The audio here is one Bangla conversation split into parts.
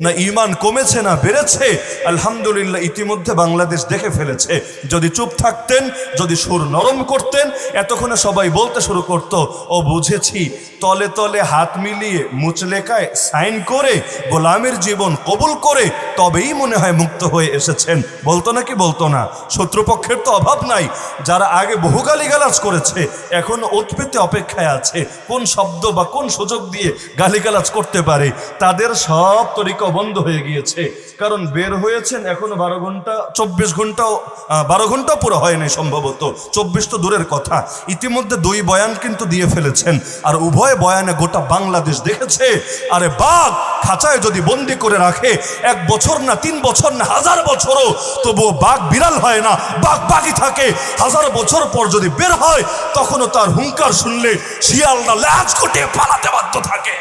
না ইমান কমেছে না বেড়েছে, আলহামদুলিল্লাহ ইতিমধ্যে বাংলাদেশ দেখে ফেলেছে। যদি চুপ থাকতেন, যদি সুর নরম করতেন, এতক্ষণে সবাই বলতে শুরু করত, ও বুঝেছি, তলে তলে হাত মিলিয়ে মুচলেকায় সাইন করে, গোলামের জীবন কবুল করে, তবেই মনে হয় মুক্ত হয়ে এসেছেন। বলতো নাকি বলতো না? শত্রুপক্ষের তো অভাব নাই। যারা আগে বহু গালিগালাজ করেছে, এখন ওত অপেক্ষায় আছে। কোন শব্দ বা কোন সুযোগ দিয়ে গালিগালাজ করতে পারে? তাদের সব তরিকা বন্ধ হয়ে গিয়েছে। কারণ বের হয়েছেন এখনও বারো ঘণ্টা, চব্বিশ ঘন্টাও বারো ঘন্টাও পুরো হয় নাই সম্ভবত। চব্বিশ তো দূরের কথা। ইতিমধ্যে দুই বয়ান কিন্তু দিয়ে ফেলেছেন। আর উভয় বয়ানে গোটা বাংলাদেশ দেখেছে। আরে বাঘ, খাঁচায় যদি বন্দি করে রাখে, এক বছর না তিন বছর না হাজার বছরও, তবুও বাঘ বিড়াল হয় না। বাঘ বাঘই থাকে। হাজার বছর পর যদি বের হয়, তখনও তার হুঙ্কার শুনলে শিয়ালরা ল্যাজ কোটে পালাতে বাধ্য থাকে।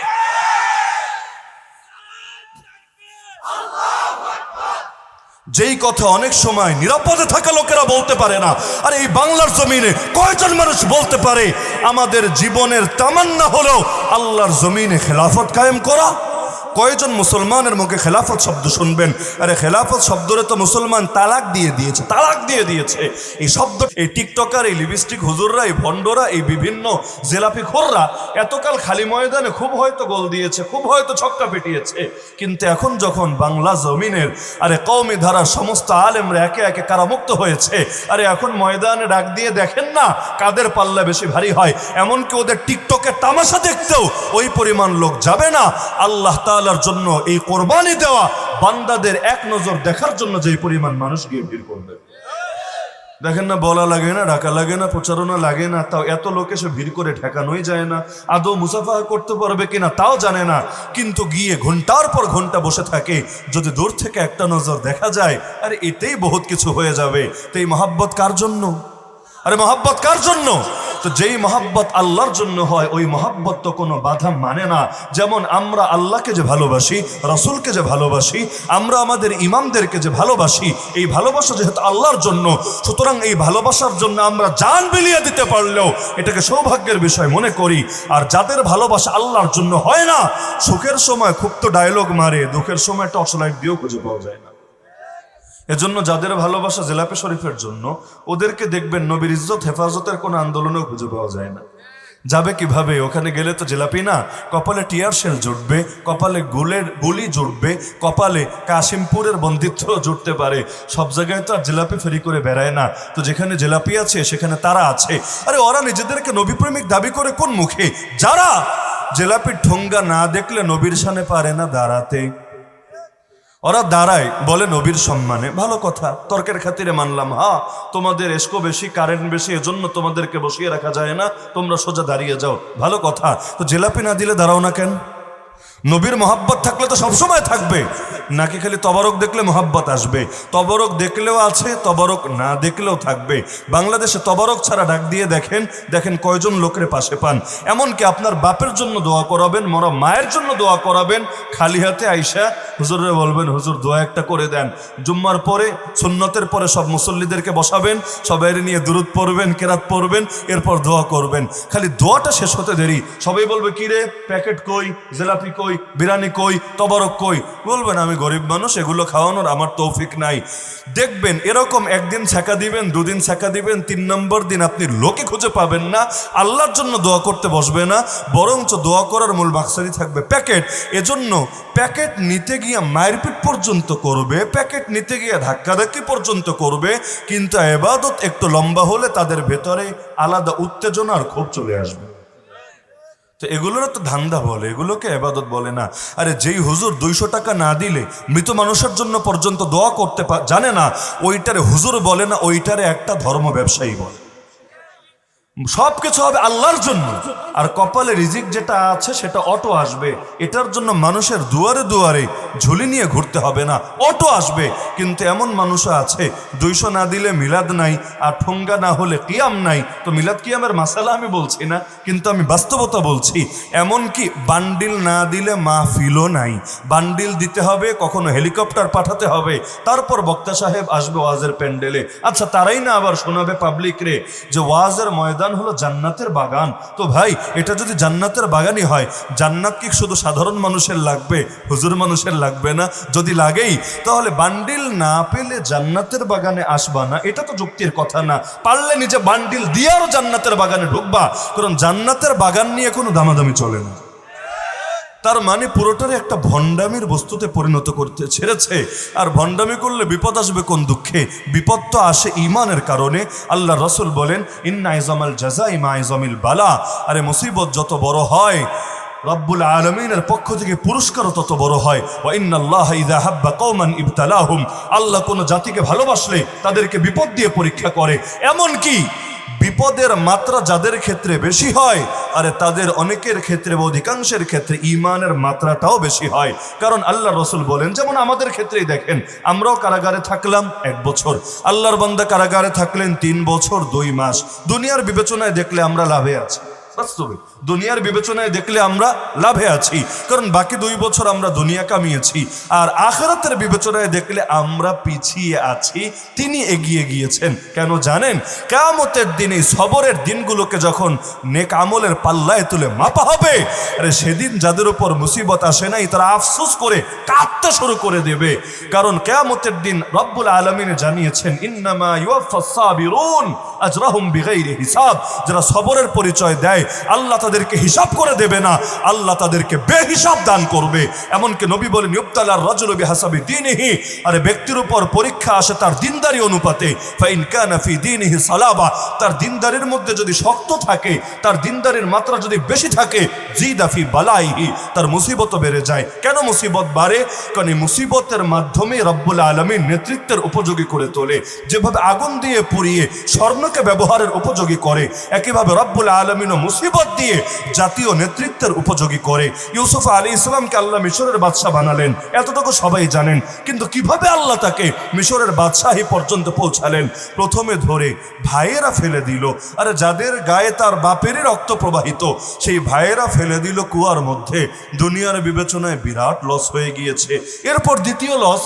যেই কথা অনেক সময় নিরাপদে থাকা লোকেরা বলতে পারে না। আর এই বাংলার জমিনে কয়জন মানুষ বলতে পারে, আমাদের জীবনের তামান্না হলো আল্লাহর জমিনে খেলাফত কায়েম করা কয়জন মুসলমানের মুখে খেলাফত শব্দ শুনবেন? আরে, খেলাফত শব্দরে তো মুসলমান তালাক দিয়ে দিয়েছে, তালাক দিয়ে দিয়েছে। এই শব্দ, এই টিকটকার, এই লিপস্টিক হুজুররা, এই ভণ্ডরা, এই বিভিন্ন জেলাপি খোররা এতকাল খালি ময়দানে খুব হয়তো গোল দিয়েছে, খুব হয়তো ছক্কা পেটিয়েছে। কিন্তু এখন যখন বাংলা জমিনের, আরে কৌমি ধারা সমস্ত আলেমরা একে একে কারামুক্ত হয়েছে, আরে, এখন ময়দানে ডাক দিয়ে দেখেন না কাদের পাল্লা বেশি ভারী হয়। এমনকি ওদের টিকটকের তামাশা দেখতেও ওই পরিমাণ লোক যাবে না। আল্লাহ তাআলার জন্য এই কোরবানি দেওয়া বান্দাদের এক নজর দেখার জন্য যেই পরিমাণ মানুষ গিয়ে ভিড় করবে। দেখেন না, বলা লাগে না, ডাকা লাগে না, প্রচারণা লাগে না, তাও এত লোক এসে ভিড় করে ঠেকানোই যায় না। আদৌ মুসাফা করতে পারবে কিনা তাও জানে না, কিন্তু গিয়ে ঘণ্টার পর ঘণ্টা বসে থাকে। যদি দূর থেকে একটা নজর দেখা যায়, আর এতেই বহুত কিছু হয়ে যাবে। তো এই মহাব্বত কার জন্য? আরে মহাব্বত কার জন্য? তো যেই মহাব্বত আল্লাহর জন্য হয়, ওই মহাব্বত তো কোনো বাধা মানে না। যেমন আমরা আল্লাহকে যে ভালোবাসি, রসুলকে যে ভালোবাসি, আমরা আমাদের ইমামদেরকে যে ভালোবাসি, এই ভালোবাসা যেহেতু আল্লাহর জন্য, সুতরাং এই ভালোবাসার জন্য আমরা জান বিলিয়ে দিতে পারলেও এটাকে সৌভাগ্যের বিষয় মনে করি। আর যাদের ভালোবাসা আল্লাহর জন্য হয় না, সুখের সময় খুব তো ডায়লগ মারে, দুঃখের সময় টর্চ লাইট দিয়েও খুঁজে পাওয়া যায় না। এজন্য যাদের ভালোবাসা জেলাপে শরীফের জন্য, ওদেরকে দেখবেন নবীর ইজ্জত, হেফাজতের কোনো আন্দোলনেও খুঁজে পাওয়া যায় না। যাবে কীভাবে? ওখানে গেলে তো জেলাপি না। কপালে টিয়ার শেল জুটবে, কপালে গুলের গুলি জুটবে, কপালে কাশিমপুরের বন্দিত্ব জুটতে পারে। সব জায়গায় তো আর জেলাপি ফেরি করে বেড়ায় না। তো যেখানে জেলাপি আছে, সেখানে তারা আছে। আরে ওরা নিজেদেরকে নবীপ্রেমিক দাবি করে কোন মুখে? যারা জেলাপির ঠোঙ্গা না দেখলে নবীর সামনে পারে না দাঁড়াতে। ওরা দাঁড়ায়, বলে নবীর সম্মানে। ভালো কথা, তর্কের খাতিরে মানলাম, হা, তোমাদের এসকো বেশি, কারেন্ট বেশি, এজন্য তোমাদেরকে বসিয়ে রাখা যায় না, তোমরা সোজা দাঁড়িয়ে যাও। ভালো কথা, তো জেলাপি না দিলে দাঁড়াও না কেন? নবীর মহাব্বত থাকলে তো সবসময় থাকবে। নাকি খালি তবরক দেখলে মহাব্বত আসবে? তবরক দেখলেও আছে, তবরক না দেখলেও থাকবে। বাংলাদেশে তবরক ছাড়া ডাক দিয়ে দেখেন দেখেন কয়জন লোকের পাশে পান। এমনকি আপনার বাপের জন্য দোয়া করাবেন, মরা মায়ের জন্য দোয়া করাবেন, খালি হাতে আইসা হুজুরে বলবেন, হুজুর, দোয়া একটা করে দেন। জুম্মার পরে, সুন্নতের পরে সব মুসল্লিদেরকে বসাবেন সবাই নিয়ে দূরত পড়বেন, কেরাত পড়বেন, এরপর দোয়া করবেন। খালি দোয়াটা শেষ হতে দেরি। সবাই বলবে, কি রে? প্যাকেট কই? জেলাপি কই? বিরিয়ানি কই? তবরক কই? বলবেন, আমি গরিব মানুষ, এগুলো খাওয়ানোর আমার তৌফিক নাই। দেখবেন, এরকম একদিন ছ্যাঁকা দিবেন, দুদিন ছ্যাঁকা দিবেন, তিন নম্বর দিন আপনি লোকে খুঁজে পাবেন না। আল্লাহর জন্য দোয়া করতে বসবে না, বরঞ্চ দোয়া করার মূল মাকসাদি থাকবে প্যাকেট। এজন্য প্যাকেট নিতে গিয়ে মায়ের পিঠ পর্যন্ত করবে, প্যাকেট নিতে গিয়ে ধাক্কাধাক্কি পর্যন্ত করবে, কিন্তু এবাদত একটু লম্বা হলে তাদের ভেতরে আলাদা উত্তেজনা আর ক্ষোভ চলে আসবে। তো এগুলোর তো ধান্দা বলে, এগুলোকে এবাদত বলে না। আরে যেই হুজুর দুইশো টাকা না দিলে মৃত মানুষের জন্য পর্যন্ত দোয়া করতে জানে না, ওইটারে হুজুর বলে না, ওইটারে একটা ধর্ম ব্যবসায়ী বলে। সব কিছু হবে আল্লাহর জন্য। আর কপালে রিজিক যেটা আছে, সেটা অটো আসবে। এটার জন্য মানুষের দুয়ারে দুয়ারে ঝুলি নিয়ে ঘুরতে হবে না, অটো আসবে। কিন্তু এমন মানুষও আছে, দুইশো না দিলে মিলাদ নাই, আর ঠোঙ্গা না হলে কিয়াম নাই। তো মিলাদ কিয়ামের মাসালা আমি বলছি না, কিন্তু আমি বাস্তবতা বলছি। এমনকি বান্ডিল না দিলে মাহফিলও নাই। বান্ডিল দিতে হবে, কখনো হেলিকপ্টার পাঠাতে হবে। তারপর বক্তা সাহেব আসবে ওয়াজের প্যান্ডেলে। আচ্ছা তারাই না আবার শোনাবে পাবলিক রে যে ওয়াজের ময়দান বাগান হলো জান্নাতের বাগান। তো ভাই, এটা যদি জান্নাতের বাগানই হয়, জান্নাত কি শুধু সাধারণ মানুষের লাগবে, হুজুর মানুষের লাগবে না? যদি লাগেই, তাহলে বান্ডিল না পেলে জান্নাতের বাগানে আসবা না। এটা তো যুক্তির কথা না। পারলে নিজে বান্ডিল দিয়ে আরও জান্নাতের বাগানে ঢুকবা। কারণ জান্নাতের বাগান নিয়ে কোনো দামাদামি চলে না। তার মানে পুরোটারে একটা ভণ্ডামির বস্তুতে পরিণত করতে ছেড়েছে। আর ভণ্ডামি করলে বিপদ আসবে কোন দুঃখে? বিপদ তো আসে ইমানের কারণে। আল্লাহ রসুল বলেন, ইন্না ইজামাল জাজা ইমা ইজামিল বালা। আরে মুসিবত যত বড় হয়, রব্বুল আলমিনের পক্ষ থেকে পুরস্কারও তত বড় হয়। আল্লাহ কোন জাতিকে ভালোবাসলে তাদেরকে বিপদ দিয়ে পরীক্ষা করে। এমন কি? বিপদের মাত্রা যাদের ক্ষেত্রে বেশি হয়, আরে তাদের অনেকের ক্ষেত্রে বা অধিকাংশের ক্ষেত্রে ইমানের মাত্রাটাও বেশি হয়। কারণ আল্লাহ রসুল বলেন, যেমন আমাদের ক্ষেত্রেই দেখেন, আমরাও কারাগারে থাকলাম এক বছর। আল্লাহর বান্দা কারাগারে থাকলেন তিন বছর, দুই মাস। দুনিয়ার বিবেচনায় দেখলে আমরা লাভে আছি। বাস্তবে দুনিয়ার বিবেচনায় দেখলে আমরা লাভে আছি। কারণ বাকি দুই বছর আমরা দুনিয়া কামিয়েছি। আর আখরাতের বিবেচনায় দেখলে আমরা পিছিয়ে আছি, তিনি এগিয়ে গিয়েছেন। কেন জানেন? কেয়ামতের দিনে সবরের দিনগুলোকে যখন নেক আমলের পাল্লায় তুলে মাপা হবে, আরে সেদিন যাদের উপর মুসিবত আসে নাই, তারা আফসোস করে কাঁদতে শুরু করে দেবে। কারণ কেয়ামতের দিন রব্বুল আলমিনে জানিয়েছেন, ইন্নামা ইউয়াফাস সাবিরুন আজরাহুম বিগাইরি হিসাব। যারা সবরের পরিচয় দেয়, আল্লাহ তাদেরকে হিসাব করে দেবে না, আল্লাহ তাদেরকে বেহিসাব দান করবে। এমনকি নবী বলেন, ইউবতালার রজলবি হাসাবি দিনহি, আরে ব্যক্তির উপর পরীক্ষা আসে তার দিনদারি অনুপাতে, ফাইন কানা ফি দিনহি সালাবা, তার দিনদারির মধ্যে যদি শক্ত থাকে, তার দিনদারির মাত্রা যদি বেশি থাকে জিদাফি বালাইহি, তার মুসিবত বেড়ে যায়। কেন মুসিবত বাড়ে? কারণ এই মুসিবতের মাধ্যমে রব্বুল আলমীর নেতৃত্বের উপযোগী করে তোলে। যেভাবে আগুন দিয়ে পুড়িয়ে স্বর্ণকে ব্যবহারের উপযোগী করে, একইভাবে রব্বুল আলমিনও মুসিবত দিয়ে জাতীয় নেতৃত্বের উপযোগী করে। ইউসুফ আলী ইসলামকে আল্লাহ মিশরের বাদশাহ বানালেন। এতটুকু সবাই জানেন। কিন্তু কীভাবে আল্লাহ তাকে মিশরের বাদশাহী পর্যন্ত পৌঁছালেন? প্রথমে ধরে ভাইয়েরা ফেলে দিল। আর যাদের গায়ে তার বাপেরই রক্ত প্রবাহিত, সেই ভাইয়েরা ফেলে দিল কুয়ার মধ্যে। দুনিয়ার বিবেচনায় বিরাট লস হয়ে গিয়েছে। এরপর দ্বিতীয় লস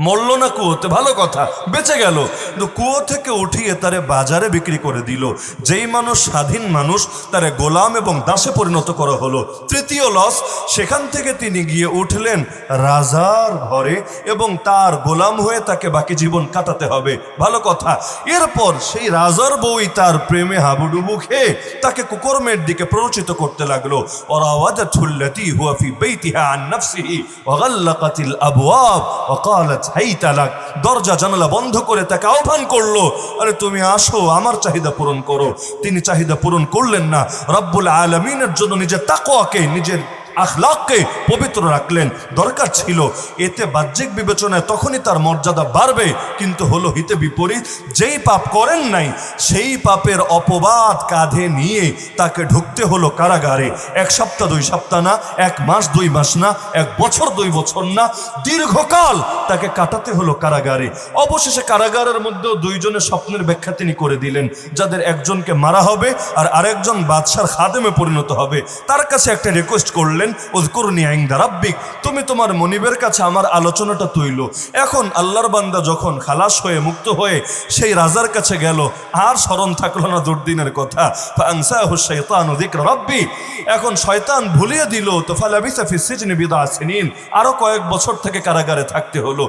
মরল না কুয়োতে? ভালো কথা, বেঁচে গেল। কিন্তু কুয়ো থেকে উঠিয়ে তারে বাজারে বিক্রি করে দিল। যেই মানুষ স্বাধীন মানুষ, তারে গোলাম এবং দাসে পরিণত করা হলো। তৃতীয় লস, সেখান থেকে তিনি গিয়ে উঠলেন রাজার ঘরে এবং তার গোলাম হয়ে তাকে বাকি জীবন কাটাতে হবে। ভালো কথা, এরপর সেই রাজার বউই তার প্রেমে হাবুডুবু খেয়ে তাকে কুকর্মের দিকে প্ররোচিত করতে লাগল। ওরা আওয়াজা ছুল্লাতি হুয়াফি বেইতিহা আন নাফসিহি ওয়াগাল্লাকাতিল আবওয়াব ওয়াকালাত হাই তালাক, দরজা জানালা বন্ধ করে তাকে আহ্বান করল, আরে তুমি আসো, আমার চাহিদা পূরণ করো। তিনি চাহিদা পূরণ করলেন না। রব্বুল আলমিনের জন্য নিজের তাকোয়াকে নিজের আখলাককে পবিত্র রাখলেন। দরকার ছিল, এতে বাহ্যিক বিবেচনায় তখনই তার মর্যাদা বাড়বে, কিন্তু হলো হিতে বিপরীত, যেই পাপ করেন নাই, সেই পাপের অপবাদ কাঁধে নিয়ে তাকে ঢুকতে হলো কারাগারে। এক সপ্তাহ দুই সপ্তাহ না, এক মাস দুই মাস না, এক বছর দুই বছর না, দীর্ঘকাল তাকে কাটাতে হলো কারাগারে। অবশেষে কারাগারের মধ্যেও দুইজনের স্বপ্নের ব্যাখ্যা তিনি করে দিলেন, যাদের একজনকে মারা হবে আর আরেকজন বাদশার খাদেমে পরিণত হবে। তার কাছে একটা রিকোয়েস্ট করলেন ওজকুরনি আইন্দা রাব্বিক, তুমি তোমার মনিবের কাছে আমার আলোচনাটা তুইল। এখন আল্লাহর বান্দা যখন খালাস হয়ে, মুক্ত হয়ে সেই রাজার কাছে গেল, আর স্মরণ থাকল না দুর্দিনের কথা। রাব্বি। এখন শয়তান ভুলিয়ে দিল, তো ফালাবিসা ফি সিজনি বিদা আরও কয়েক বছর থেকে কারাগারে থাকতে হলো।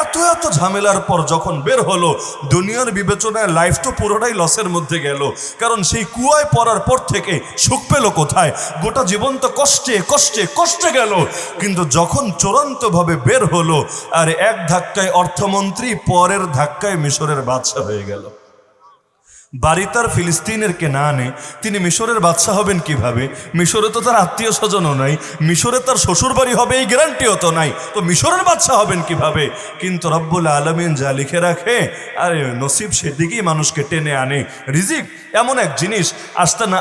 এত এত ঝামেলার পর যখন বের হলো, দুনিয়ার বিবেচনায় লাইফ তো পুরোটাই লসের মধ্যে গেল। কারণ সেই কুয়ায় পড়ার পর থেকে সুখ পেল কোথায়? গোটা জীবন তো কষ্টে কষ্টে কষ্টে গেল। কিন্তু যখন চূড়ান্তভাবে বের হলো, আর এক ধাক্কায় অর্থমন্ত্রী পরের ধাক্কায় মিশরের বাদশা হয়ে গেল। বাড়ি তার ফিলিস্তিনের কে না কেনানে তিনি মিশরের বাদশাহ হবেন কীভাবে? মিশরে তো তার আত্মীয় স্বজনও নাই। মিশরে তার শ্বশুর বাড়ি হবে এই গ্যারান্টিও তো নাই। তো মিশরের বাদশাহ হবেন কীভাবে? কিন্তু রব্বুল আলমিন যা লিখে রাখে, আরে নসিব সেদিকেই মানুষকে টেনে আনে। রিজিক এমন এক জিনিস, আসতে না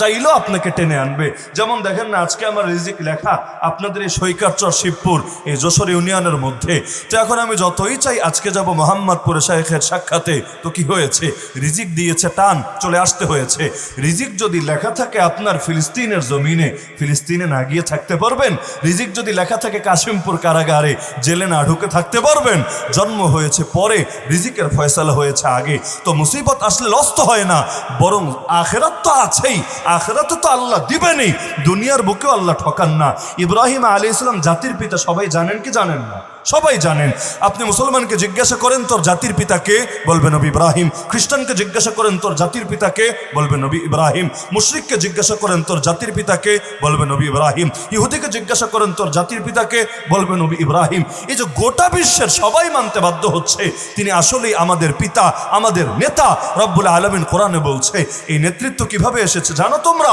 চাইলেও আপনাকে টেনে আনবে। যেমন দেখেন না, আজকে আমার রিজিক লেখা আপনাদের এই সৈকারচর শিবপুর, এই যশোর ইউনিয়নের মধ্যে। তো এখন আমি যতই চাই আজকে যাব মোহাম্মদপুরে শাহেখের সাক্ষাতে। তো কি হয়েছে? রিজিক দিয়েছে দিয়েছে টান চলে আসতে হয়েছে। রিজিক যদি লেখা থাকে আপনার ফিলিস্তিনের জমিনে, ফিলিস্তিনে না গিয়ে থাকতে পারবেন। রিজিক যদি লেখা থাকে কাশিমপুর কারাগারে, জেলে না ঢুকে থাকতে পারবেন। জন্ম হয়েছে পরে, রিজিকের ফয়সালা হয়েছে আগে। তো মুসিবত আসলে লস্ত হয় না, বরং আখেরাত তো আছেই। আখেরাত তো আল্লাহ দিবেনই। দুনিয়ার বুকেও আল্লাহ ঠকান না। ইব্রাহিম আলী ইসলাম জাতির পিতা, সবাই জানেন কি জানেন না? সবাই জানেন। আপনি মুসলমানকে জিজ্ঞাসা করেন, তোর জাতির পিতাকে বলবে নবী ইব্রাহিম। খ্রিস্টানকে জিজ্ঞাসা করেন, তোর জাতির পিতাকে বলবে নবী ইব্রাহিম। মুশরিককে জিজ্ঞাসা করেন, তোর জাতির পিতাকে বলবে নবী ইব্রাহিম। ইহুদিকে জিজ্ঞাসা করেন, তোর জাতির পিতাকে বলবে নবী ইব্রাহিম। এই যে গোটা বিশ্বের সবাই মানতে বাধ্য হচ্ছে, তিনি আসলেই আমাদের পিতা, আমাদের নেতা। রব্বুল আলমিন কোরআনে বলছে, এই নেতৃত্ব কীভাবে এসেছে জানো তোমরা?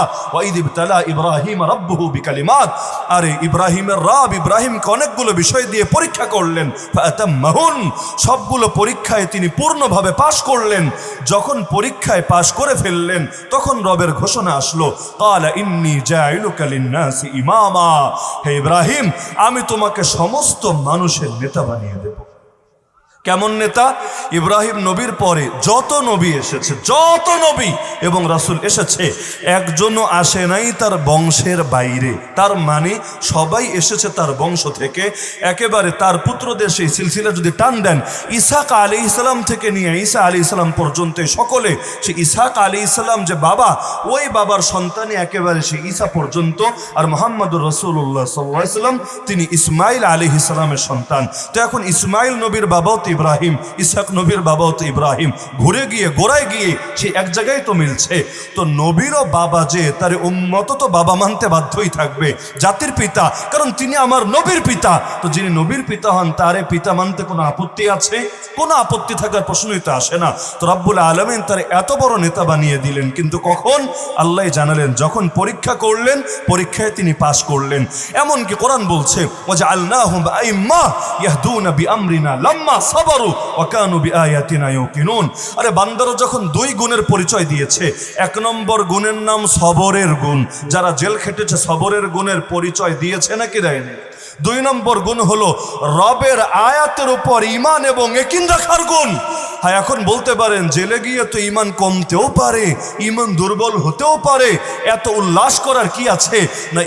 তালা ইব্রাহিম রব্বহু বিকালিমাত। আরে ইব্রাহিমের রব ইব্রাহিমকে অনেকগুলো বিষয় দিয়ে পরীক্ষা করলেন। মাহুন সবগুলো পরীক্ষায় তিনি পূর্ণভাবে পাশ করলেন। যখন পরীক্ষায় পাশ করে ফেললেন, তখন রবের ঘোষণা আসলো, কালা ইন্নি জাইলুকা লিন্নাসি ইমামা। হে ইব্রাহিম, আমি তোমাকে সমস্ত মানুষের নেতা বানিয়ে দেব। কেমন নেতা? ইব্রাহিম নবীর পরে যত নবী এসেছে, যত নবী এবং রাসূল এসেছে, একজনও আসে নাই তার বংশের বাইরে। তার মানে সবাই এসেছে তার বংশ থেকে। একেবারে তার পুত্রদের সেই সিলসিলা যদি টান দেন, ইসাক আলী ইসলাম থেকে নিয়ে ঈসা আলী ইসলাম পর্যন্ত সকলে সে ইসাক আলী ইসলাম যে বাবা, ওই বাবার সন্তানই একেবারে সে ঈসা পর্যন্ত। আর মোহাম্মদুর রসুল্লাহ সাল্লাম, তিনি ইসমাইল আলী ইসলামের সন্তান। তো এখন ইসমাইল নবীর বাবাও ইব্রাহিম ইসাক নবীর বাবাও তো ইব্রাহিম। ঘুরে গিয়ে, গোড়ায় গিয়ে সে এক জায়গায় তো মিলছে। তো নবীরও বাবা যে, তার উম্মত তো বাবা মানতে বাধ্যই থাকবে, জাতির পিতা, কারণ তিনি আমার নবীর পিতা। তো যিনি নবীর পিতা হন, তারে পিতা মানতে কোনো আপত্তি আছে? কোনো আপত্তি থাকার প্রশ্নই তো আসে না। তো রব্বুল আলমিন তার এত বড় নেতা বানিয়ে দিলেন, কিন্তু কখন? আল্লাহ জানালেন, যখন পরীক্ষা করলেন, পরীক্ষায় তিনি পাশ করলেন। এমনকি কোরআন বলছে ও যে আল্লাহ আইম্মা ইয়াহদুনা বিআমরিনা লাম্মা সাবারু ওয়া কানু বিআয়াতিনা ইউকিনুন। আরে যখন দুই গুণের পরিচয় দিয়েছে, এক নম্বর গুণের নাম সবরের গুণ। যারা জেল খেটেছে, সবরের গুণের পরিচয় দিয়েছে নাকি দেয়নি? দুই নম্বর গুণ হলো রবের আয়াতের উপর ইমান এবং একিন রাখার গুণ। হ্যাঁ এখন বলতে পারেন, জেলে গিয়ে তো ইমান কমতেও পারে ইমান দুর্বল হতেও পারে, এত উল্লাস করার কি আছে? না